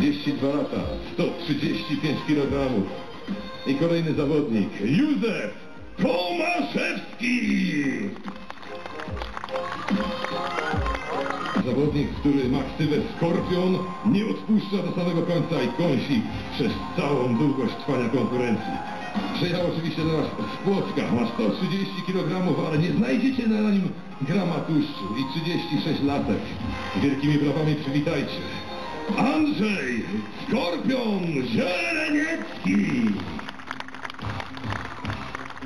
32 lata, 135 kg. I kolejny zawodnik, Józef Tomaszewski! Zawodnik, który ma ksywę Skorpion, nie odpuszcza do samego końca i kąsi przez całą długość trwania konkurencji. Przejechał oczywiście do nas z Płocka, ma 130 kg, ale nie znajdziecie na nim grama tłuszczu i 36 latek. Wielkimi brawami przywitajcie. Andrzej Skorpion Zieleniecki!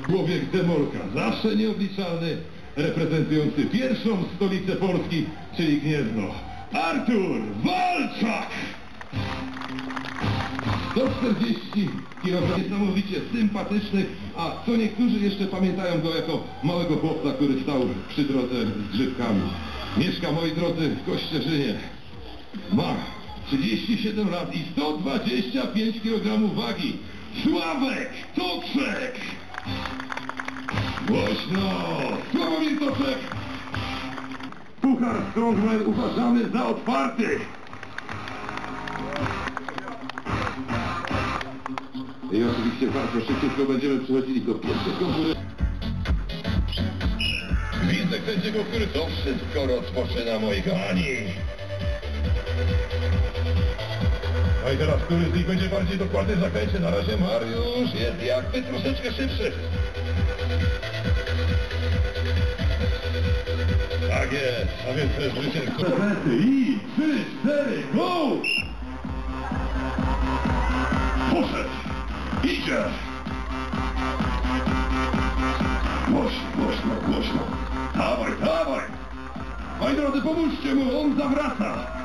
Człowiek Demolka, zawsze nieobliczalny, reprezentujący pierwszą stolicę Polski, czyli Gniezno. Artur Walczak! 140 kg, niesamowicie sympatyczny, a co niektórzy jeszcze pamiętają go jako małego chłopca, który stał przy drodze z grzybkami. Mieszka, moi drodzy, w Kościerzynie. Ma 37 lat i 125 kg wagi. Sławek Toczek! Głośno! Sławomir Toczek! Puchar Strongman uważamy za otwarty! I oczywiście bardzo szybciutko będziemy przechodzili do pierwszej konkurencji. Widzę sędziego, który to wszystko rozpoczyna, moi kochani. No i teraz który z nich będzie bardziej dokładny w zakręcie? Na razie Mariusz jest jakby troszeczkę szybszy. Tak jest, a więc też życie... Prezenty i 3, 4, go! Poszedł! Idzie! Głośno, głośno, głośno. Dawaj, dawaj! Moi drodzy, pomóżcie mu, on zawraca.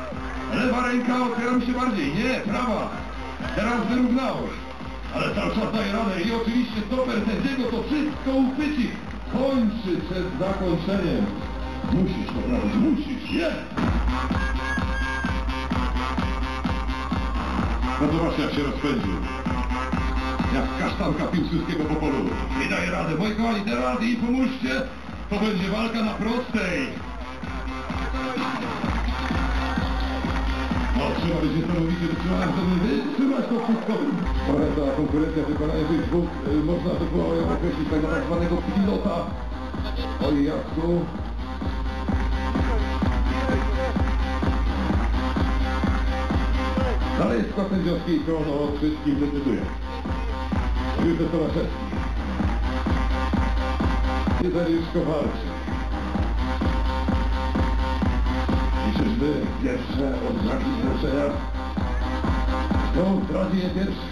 Lewa ręka otwiera mi się bardziej, nie, prawa. Teraz wyrównało. Ale cały czas daje radę i oczywiście stoper sędziego to wszystko uchwyci. Kończy przed zakończeniem. Musisz to zrobić, musisz, nie! No zobaczcie jak się rozpędził. Jak kasztanka Piłsudskiego po polu. I daje radę. Moi kochani, teraz i pomóżcie. To będzie walka na prostej. Trzeba być niesamowicie wytrzymanym, żeby wytrzymać to wszystko. Oraz konkurencja wykonania tych dwóch, y, można by było ją określić na tak zwanego pilota. Oj, Jacku. Dalej jest skład sędziowski i koło o wszystkim decyduje. Józef Tomaszewski. Dariusz Kowalczyk. I czyżby pierwsze odznaki zlecenia? Kto zdradzi je pierwszy?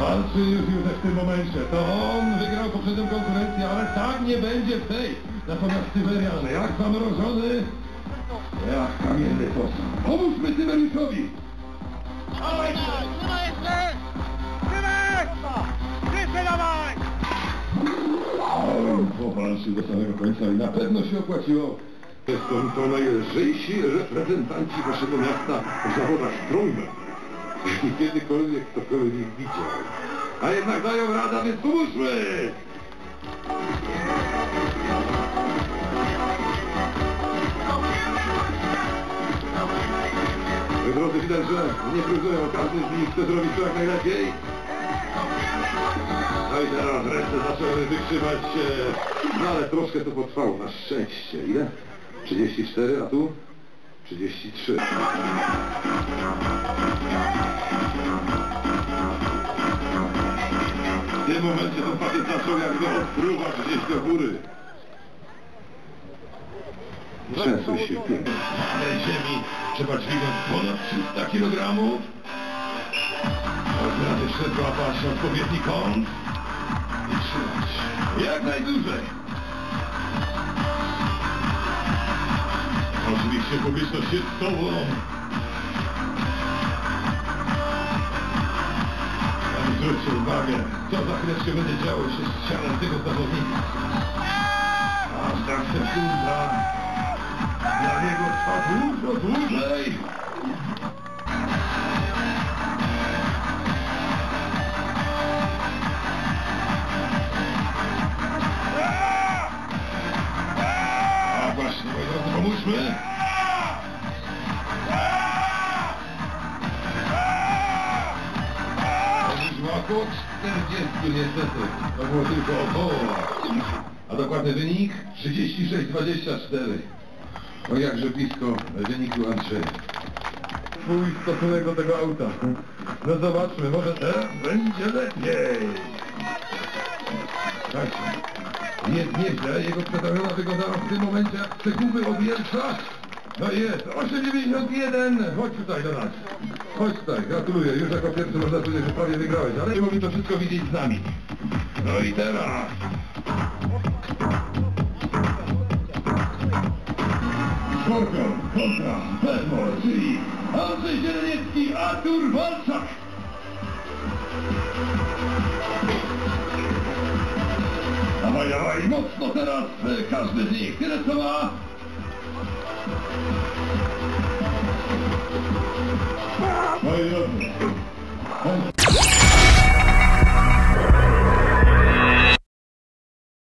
Walczy już Józef w tym momencie. To on wygrał poprzednią konkurencję, ale tak nie będzie w tej. Natomiast Syberian, jak zamrożony, jak kamienny posąg. Pomóżmy Syberiuszowi! Dawaj, dawaj! Oj, powalczył do samego końca i na pewno się opłaciło. Są to najlżejsi reprezentanci waszego miasta w zawodach strongman. Jeśli kiedykolwiek ktokolwiek ich widział. A jednak dają radę, więc pomóżmy! Drodzy, widać, że nie próbują. Każdy z nich chce zrobić to jak najlepiej. No i teraz ręce zaczęły wykrzywać. No ale troszkę to potrwało, na szczęście. Ile? 34, a tu? 33. W tym momencie ten facet zaczął jakby odpruwać gdzieś do góry. Trzęsły się pięknie. Na ziemi trzeba dźwignąć ponad 300 kg. Teraz jeszcze złapać odpowiedni kąt i trzymać jak najdłużej. Oczywiście publiczność jest z tobą. Ale zwróćcie uwagę, co za chwileczkę będzie działo się z ciałem tego zawodnika. Aż tak sekunda. Dla niego trwa dużo dłużej. Po 40 niestety. To było tylko około. A dokładny wynik 36-24. O jakże blisko wyniku Andrzeja. Twój stosunek do tego auta. No zobaczmy, może teraz będzie lepiej. Tak. Jest nieźle, jego przetawiola wyglądała w tym momencie jak przekupy od. No jest, 8,91, chodź tutaj do nas. Chodź tutaj, gratuluję, już jako pierwszy można powiedzieć, że prawie wygrałeś, ale mogli to wszystko widzieć z nami. No i teraz. Skorpion kontra Belmore, czyli Andrzej Zieleniecki, Artur Walczak. Dawaj, dawaj, mocno teraz, e, każdy z nich, tyle co ma. yok.